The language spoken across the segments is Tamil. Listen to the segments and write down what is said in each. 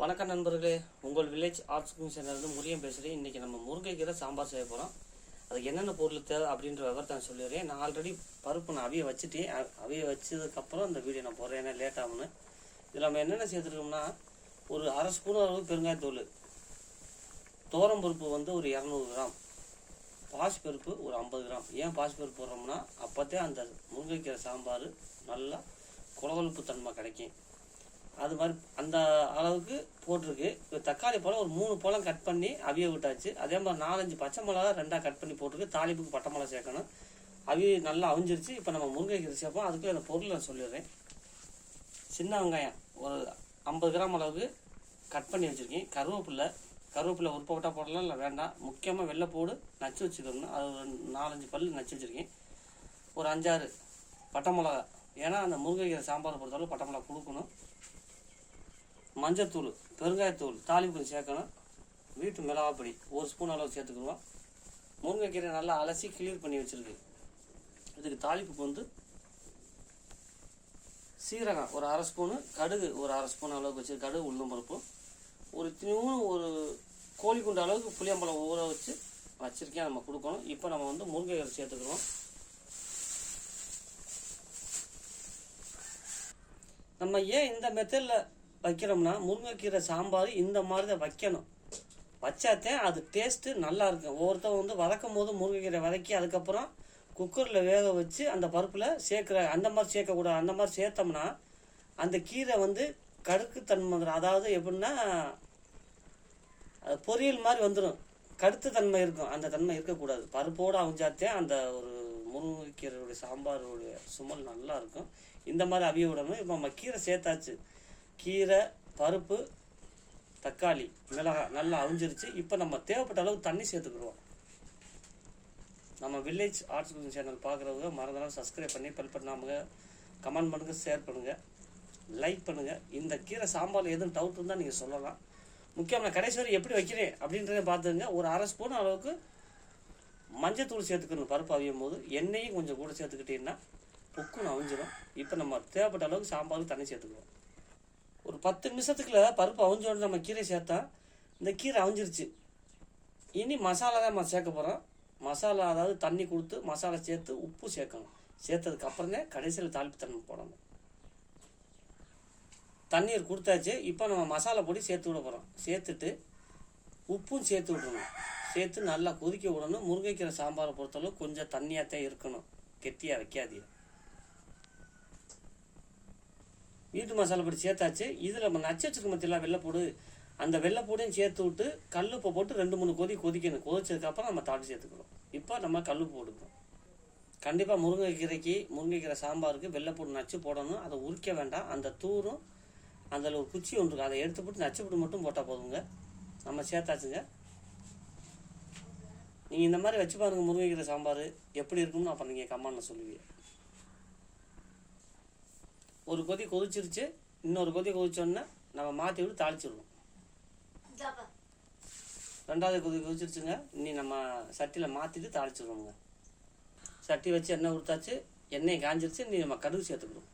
வணக்கம் நண்பர்களே. உங்கள் வில்லேஜ் ஆர்ட்ஸ் சேனல்லேருந்து முருகன் பேசுகிறேன் இன்றைக்கி நம்ம முருங்கைக்கீரை சாம்பார் செய்ய போகிறோம் அதுக்கு என்னென்ன பொருள் தேவை அப்படின்ற விவரத்தை நான் சொல்லிடுறேன். நான் ஆல்ரெடி பருப்பு நான் அவிய வச்சுட்டேன். அ- அவிய வச்சதுக்கப்புறம் இந்த வீடியோ நான் போடுறேன். ஏன்னா லேட் ஆகும்னு. இதில் நம்ம என்னென்ன சேர்த்துருக்கோம்னா ஒரு அரை ஸ்பூன் அளவு பெருங்காயத்தூள். துவரம் பருப்பு வந்து ஒரு இரநூறு கிராம். பாசிப்பருப்பு ஒரு ஐம்பது கிராம். ஏன் பாசிப்பருப்பு போடுறோம்னா அப்போத்தே அந்த முருங்கைக்கீரை சாம்பார் நல்லா குளவழுப்பு தன்மை கிடைக்கும். அது மாதிரி அந்த அளவுக்கு போட்டிருக்கு. இப்போ தக்காளி பழம் ஒரு மூணு பழம் கட் பண்ணி அவிய விட்டாச்சு. அதே மாதிரி நாலஞ்சு பச்சை மிளகா ரெண்டாக கட் பண்ணி போட்டிருக்கு. தாளிப்புக்கு பட்டை மிளகா சேர்க்கணும். அவி நல்லா அவிஞ்சிருச்சு. இப்போ நம்ம முருங்கைக்கீரை சேர்ப்போம். அதுக்கு அந்த பொருள் நான் சொல்லிடுறேன். சின்ன வெங்காயம். ஒரு ஐம்பது கிராம் அளவுக்கு கட் பண்ணி வச்சுருக்கேன். கருவேப்பில்லை. கருவேப்பிலை உருப்ப விட்டா போடலாம் இல்லை வேண்டாம். முக்கியமாக வெள்ளைப்பூடு நச்சு வச்சுக்கணும் அது ஒரு நாலஞ்சு பல் நச்சு வச்சுருக்கேன். ஒரு அஞ்சாறு பட்டை மிளகா ஏன்னா அந்த முருங்கைக்கீரை சாம்பார் பொறுத்தளவு பட்டை மிளகா கொடுக்கணும். மஞ்சத்தூள் பெருங்காயத்தூள் தாளிப்பு சேர்க்கணும். வீட்டு மிளகாப்பொடி ஒரு ஸ்பூன் அளவு சேர்த்துக்குருவோம் முருங்கைக்கீரை நல்லா அலசி கிளியர் பண்ணி வச்சிருக்கு. இதுக்கு தாளிப்புக்கு வந்து சீரகம் ஒரு அரை ஸ்பூனு கடுகு ஒரு அரை ஸ்பூன் அளவுக்கு வச்சு கடுகு உளுந்தம் பருப்பு. ஒரு தினமும் ஒரு கோழி குண்டு அளவுக்கு புளியம்பழம் ஊற வச்சு வச்சிருக்கேன் நம்ம கொடுக்கணும். இப்போ நம்ம வந்து முருங்கைக்கீரை சேர்த்துக்கிறோம் நம்ம ஏன் இந்த மெத்தடில் வைக்கிறோம்னா முருங்கைக்கீரை சாம்பார் இந்த மாதிரி தான் வைக்கணும். வச்சாத்தே அது டேஸ்ட்டு நல்லா இருக்கும். ஒவ்வொருத்தவங்க வந்து வதக்கும் போது முருங்கைக்கீரை வதக்கி அதுக்கப்புறம் குக்கரில் வேக வச்சு அந்த பருப்பில் சேர்க்குற அந்த மாதிரி சேர்க்கக்கூடாது அந்த மாதிரி சேர்த்தோம்னா அந்த கீரை வந்து கடுக்குத்தன்மை வந்துடும் அதாவது எப்படின்னா அது பொரியல் மாதிரி வந்துடும் கடுத்த தன்மை இருக்கும். அந்த தன்மை இருக்கக்கூடாது. பருப்போடு அவிஞ்சாத்தே அந்த ஒரு முருங்கைக்கீரையுடைய சாம்பாருடைய சுமல் நல்லா இருக்கும். இந்த மாதிரி அவிய விடணும். இப்போ நம்ம கீரை சேர்த்தாச்சு. கீரை பருப்பு தக்காளி மிளகாய் நல்லா அவிஞ்சிருச்சு. இப்போ நம்ம தேவைப்பட்ட அளவுக்கு தண்ணி சேர்த்துக்குருவோம் நம்ம வில்லேஜ் ஆர்ட்ஸ் குக்கிங் சேனல் பார்க்குறவங்க மறந்துடாம சப்ஸ்கிரைப் பண்ணி பெல் பண்ணாமல் கமெண்ட் பண்ணுங்கள் ஷேர் பண்ணுங்கள் லைக் பண்ணுங்கள் இந்த கீரை சாம்பார் எதுவும் டவுட் இருந்தால் நீங்கள் சொல்லலாம். முக்கியம் நான் கடைசி வரை எப்படி வைக்கிறேன் அப்படின்றத பார்த்துங்க. ஒரு அரை ஸ்பூன் அளவுக்கு மஞ்சத்தூள் சேர்த்துக்கணும். பருப்பு அவியும் போது எண்ணெயும் கொஞ்சம் கூட சேர்த்துக்கிட்டீங்கன்னா புக்குன்னு அவிஞ்சிடும் இப்போ நம்ம தேவைப்பட்ட அளவுக்கு சாம்பாருக்கு தண்ணி சேர்த்துக்குவோம். ஒரு பத்து நிமிஷத்துக்குள்ள பருப்பு அவிஞ்சோட நம்ம கீரை சேர்த்தா இந்த கீரை அவிஞ்சிருச்சு. இனி மசாலா தான் நம்ம சேர்க்க போகிறோம் மசாலா அதாவது தண்ணி கொடுத்து மசாலா சேர்த்து உப்பு சேர்க்கணும். சேர்த்ததுக்கு அப்புறமே கடைசியில் தாளிப்பு தன்மை போடணும். தண்ணீர் கொடுத்தாச்சு. இப்போ நம்ம மசாலா பொடி சேர்த்து விட போகிறோம் சேர்த்துட்டு உப்பும் சேர்த்து விடணும். சேர்த்து நல்லா கொதிக்க விடணும். முருங்கைக்கீரை சாம்பாரை பொறுத்தளவு கொஞ்சம் தண்ணியாக தான் இருக்கணும். கெட்டியாக வைக்காதீங்க. வீட்டு மசாலா பொடி சேர்த்தாச்சு. இதில் நம்ம நச்சு வச்சுருக்க மத்தியில் வெள்ளைப்பூடு அந்த வெள்ளைப்பூடையும் சேர்த்து விட்டு கல்லுப்பை போட்டு ரெண்டு மூணு கொதி கொதிக்கணும். கொதிச்சதுக்கப்புறம் நம்ம தாட்டி சேர்த்துக்கிறோம் இப்போ நம்ம கல்லுப்பு போட்டுக்கிறோம் கண்டிப்பாக முருங்கைக்கீரைக்கு முருங்கைக்கீரை சாம்பாருக்கு வெள்ளைப்பூடு நச்சு போடணும். அதை உரிக்க வேண்டாம். அந்த தூரும் அதில் ஒரு குச்சி ஒன்று இருக்கும் அதை எடுத்து போட்டு நச்சு போட்டு மட்டும் போட்டால் போதுங்க. நம்ம சேர்த்தாச்சுங்க. நீங்கள் இந்த மாதிரி வச்சு பாருங்கள் முருங்கைக்கீரை சாம்பார். எப்படி இருக்கும்னு அப்புறம் நீங்கள் கம்மான்னு சொல்லுவீங்க. ஒரு கொதி கொதிச்சிருச்சு இன்னொரு கொதி கொதிச்சோன்னே நம்ம மாற்றி விட்டு தாளிச்சிடுவோம் ரெண்டாவது கொதி கொதிச்சிருச்சுங்க இனி நம்ம சட்டியில் மாற்றிட்டு தாளிச்சிடுவோங்க சட்டி வச்சு எண்ணெய் கொடுத்தாச்சு எண்ணெய் காஞ்சிருச்சு இனி நம்ம கடுகு சேர்த்துக்கிறோம்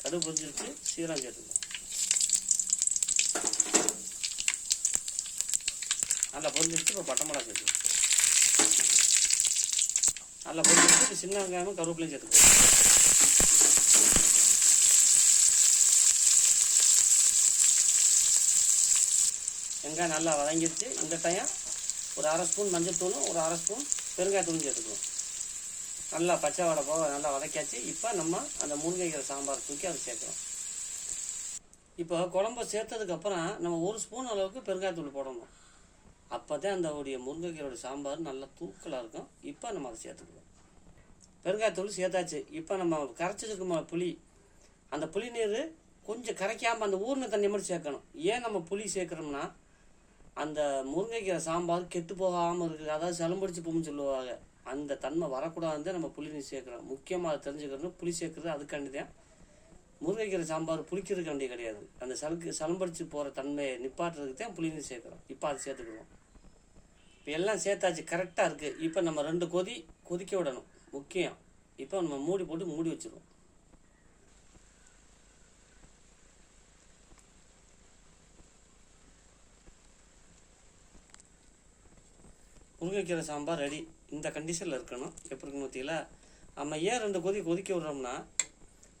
கடுகு பொரிஞ்சிருச்சு சீரகம் சேர்த்துக்கிறோம் நல்லா பொரிஞ்சிருச்சு இப்போ பட்டை மிளகா சேர்த்துக்கிறோம் நல்லா பொரிஞ்சிருச்சு இப்போ சின்ன வெங்காயமும் கருவேப்பிலையும் சேர்த்துக்கிறோம் வெங்காயம் நல்லா வதங்கிடுச்சு. இந்த டைம் ஒரு அரை ஸ்பூன் மஞ்சள்தூளும் ஒரு அரை ஸ்பூன் பெருங்காயத்தூளும் சேர்த்துக்கணும் நல்லா பச்சை வடை போக நல்லா வதக்கியாச்சு. இப்போ நம்ம அந்த முருங்கைக்கீரை சாம்பார் தூக்கி அதை சேர்க்குறோம் இப்போ குழம்ப சேர்த்ததுக்கப்புறம் நம்ம ஒரு ஸ்பூன் அளவுக்கு பெருங்காயத்தூள் போடணும். அப்போ தான் அந்த உடைய முருங்கைக்கீரோட சாம்பார் நல்லா தூக்கலாக இருக்கும். இப்போ நம்ம அதை சேர்த்துக்குவோம் பெருங்காயத்தூள் சேர்த்தாச்சு. இப்போ நம்ம கரைச்சிருக்கோம் புளி அந்த புளி நீர் கொஞ்சம் கரைக்காமல் அந்த ஊர்ன தண்ணி மட்டும் சேர்க்கணும். ஏன் நம்ம புளி சேர்க்குறோம்னா அந்த முருங்கைக்கீரை சாம்பார் கெட்டு போகாமல் இருக்குது. அதாவது சலம்படிச்சு போகும்னு சொல்லுவாங்க. அந்த தன்மை வரக்கூடாது நம்ம புளி நீர் சேர்க்குறோம். முக்கியமாக அதை தெரிஞ்சுக்கணும் புளி சேர்க்குறது அதுக்காண்டி தான். முருங்கைக்கீரை சாம்பார் புளிக்கிறதுக்காண்டி கிடையாது. அந்த சலுக்கு சலம்படிச்சு போகிற தன்மையை நிப்பாட்டுறதுக்கு தான் புளி நீர் சேர்க்குறோம். இப்போ அதை சேர்த்துக்கிறோம் இப்போ எல்லாம் சேர்த்தாச்சு. கரெக்டாக இருக்குது இப்போ நம்ம ரெண்டு கொதி கொதிக்க விடணும். முக்கியம். இப்போ நம்ம மூடி போட்டு மூடி வச்சுருவோம். முருங்கைக்கீரை சாம்பார் ரெடி இந்த கண்டிஷனில் இருக்கணும். எப்படி இருக்குன்னு பார்த்தீங்களா நம்ம ஏன் ரெண்டு கொதி கொதிக்க விடுறோம்னா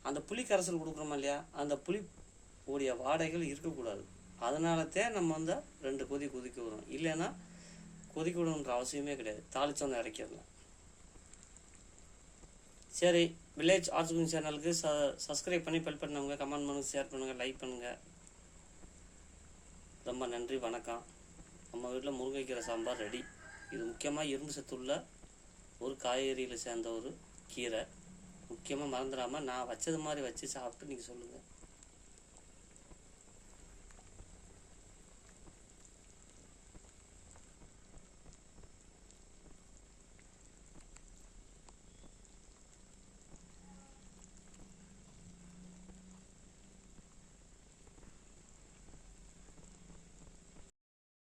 அந்த புளி கரைசல் கொடுக்குறோமா இல்லையா? அந்த புளி உடைய வாடைகள் இருக்கக்கூடாது. அதனால தான் நம்ம வந்து ரெண்டு கொதி கொதிக்க விடுறோம். இல்லைன்னா கொதிக்க விடணுன்ற அவசியமே கிடையாது. தாளிச்சு இறக்கிடலாம். சரி வில்லேஜ் ஆர்ட்ஸ் குயின் சேனலுக்கு ச சப்ஸ்கிரைப் பண்ணி பெல் பண்ணவங்க கமெண்ட் பண்ணுங்கள் ஷேர் பண்ணுங்கள் லைக் பண்ணுங்கள் ரொம்ப நன்றி வணக்கம். நம்ம வீட்டில் முருங்கைக்கீரை சாம்பார் ரெடி இது முக்கியமாக இரும்பு சத்துள்ள ஒரு காய்கறியில் சேர்ந்த ஒரு கீரை. முக்கியமாக மறந்துடாமல் நான் வச்சது மாதிரி வச்சு சாப்பிட்டு நீங்கள் சொல்லுங்கள்